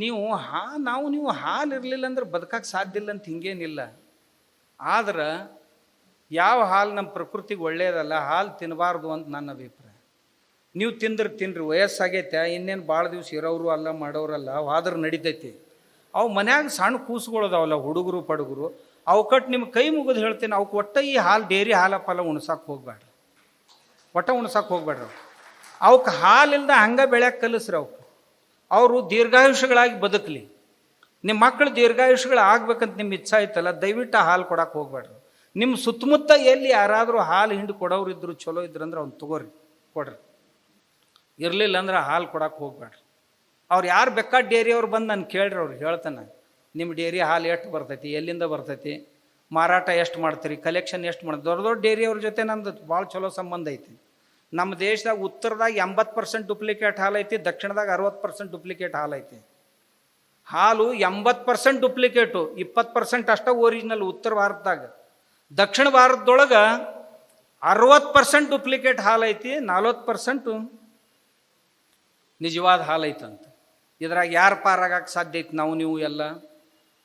ನೀವು ಹಾ, ನಾವು ನೀವು ಹಾಲು ಇರಲಿಲ್ಲ ಅಂದ್ರೆ ಬದುಕಕ್ಕೆ ಸಾಧ್ಯ ಇಲ್ಲ ಅಂತ ಹಿಂಗೇನಿಲ್ಲ. ಆದ್ರೆ ಯಾವ ಹಾಲು ನಮ್ಮ ಪ್ರಕೃತಿಗೆ ಒಳ್ಳೆಯದಲ್ಲ ಹಾಲು ತಿನ್ನಬಾರ್ದು ಅಂತ ನನ್ನ ಅಭಿಪ್ರಾಯ. ನೀವು ತಿಂದ್ರೆ ತಿನ್ರಿ, ವಯಸ್ಸಾಗೈತೆ, ಇನ್ನೇನು ಭಾಳ ದಿವ್ಸ ಇರೋರು ಅಲ್ಲ ಮಾಡೋರಲ್ಲ ಆದ್ರೆ ನಡಿತೈತಿ. ಅವು ಮನ್ಯಾಗ ಸಣ್ಣ ಕೂಸುಗಳದಾವಲ್ಲ ಹುಡುಗರು, ಪಡುಗರು ಅವಕಟ್ಟು ನಿಮ್ಮ ಕೈ ಮುಗಿದು ಹೇಳ್ತೀನಿ ಅವಕ್ಕೆ ಒಟ್ಟ ಈ ಹಾಲು ಡೇರಿ ಹಾಲಪ್ಪಲ್ಲ ಉಣಸಕ್ಕೆ ಹೋಗ್ಬೇಡ್ರಿ ಒಟ್ಟ ಉಣ್ಸಕ್ಕೆ ಹೋಗ್ಬೇಡ್ರಿ ಅವಕ್ಕೆ ಹಾಲಿಂದ ಹಂಗೆ ಬೆಳ್ಯಾಕ ಕಲಿಸ್ರಿ ಅವಕ್ಕೆ ಅವರು ದೀರ್ಘಾಯುಷಗಳಾಗಿ ಬದುಕಲಿ. ನಿಮ್ಮ ಮಕ್ಕಳು ದೀರ್ಘಾಯುಷಗಳು ಆಗ್ಬೇಕಂತ ನಿಮ್ಮ ಇಚ್ಛೆ ಐತಲ್ಲ ದಯವಿಟ್ಟು ಹಾಲು ಕೊಡಕ್ಕೆ ಹೋಗ್ಬೇಡ್ರಿ. ನಿಮ್ಮ ಸುತ್ತಮುತ್ತ ಎಲ್ಲಿ ಯಾರಾದರೂ ಹಾಲು ಹಿಂಡು ಕೊಡೋರು ಇದ್ರು ಚಲೋ ಇದ್ರು ಅಂದ್ರೆ ಅವ್ನು ತಗೋರಿ, ಕೊಡ್ರಿ. ಇರಲಿಲ್ಲ ಅಂದ್ರೆ ಹಾಲು ಕೊಡಕ್ಕೆ ಹೋಗ್ಬೇಡ್ರಿ. ಅವ್ರು ಯಾರು ಬೆಕ್ಕ ಡೇರಿಯವ್ರು ಬಂದು ನಾನು ಕೇಳ್ರಿ ಅವ್ರು ಹೇಳ್ತಾನೆ ನಿಮ್ಮ ಡೇರಿ ಹಾಲು ಎಷ್ಟು ಬರ್ತೈತಿ, ಎಲ್ಲಿಂದ ಬರ್ತೈತಿ, ಮಾರಾಟ ಎಷ್ಟು ಮಾಡ್ತೀರಿ, ಕಲೆಕ್ಷನ್ ಎಷ್ಟು ಮಾಡ್ತೀರಿ ದೊಡ್ಡ ದೊಡ್ಡ ಡೇರಿಯವ್ರ ಜೊತೆ ನಂದು ಭಾಳ ಚಲೋ ಸಂಬಂಧ ಐತಿ. ನಮ್ಮ ದೇಶದಾಗ ಉತ್ತರದಾಗ ಎಂಬತ್ತು ಪರ್ಸೆಂಟ್ ಡುಪ್ಲಿಕೇಟ್ ಹಾಲು ಐತಿ, ದಕ್ಷಿಣದಾಗ ಅರವತ್ತು ಪರ್ಸೆಂಟ್ ಡುಪ್ಲಿಕೇಟ್ ಹಾಲು ಐತಿ. ಹಾಲು ಎಂಬತ್ತು ಪರ್ಸೆಂಟ್ ಡುಪ್ಲಿಕೇಟು ಇಪ್ಪತ್ತು ಪರ್ಸೆಂಟ್ ಅಷ್ಟೇ ಒರಿಜಿನಲ್ ಉತ್ತರ ಭಾರತದಾಗ. ದಕ್ಷಿಣ ಭಾರತದೊಳಗೆ ಅರವತ್ತು ಪರ್ಸೆಂಟ್ ಡುಪ್ಲಿಕೇಟ್ ಹಾಲು ಐತಿ, ನಲ್ವತ್ತು ಪರ್ಸೆಂಟು ನಿಜವಾದ ಹಾಲು ಐತಂತ. ಇದ್ರಾಗ ಯಾರು ಪಾರಾಗಕ್ಕೆ ಸಾಧ್ಯ ಐತಿ? ನಾವು, ನೀವು ಎಲ್ಲ.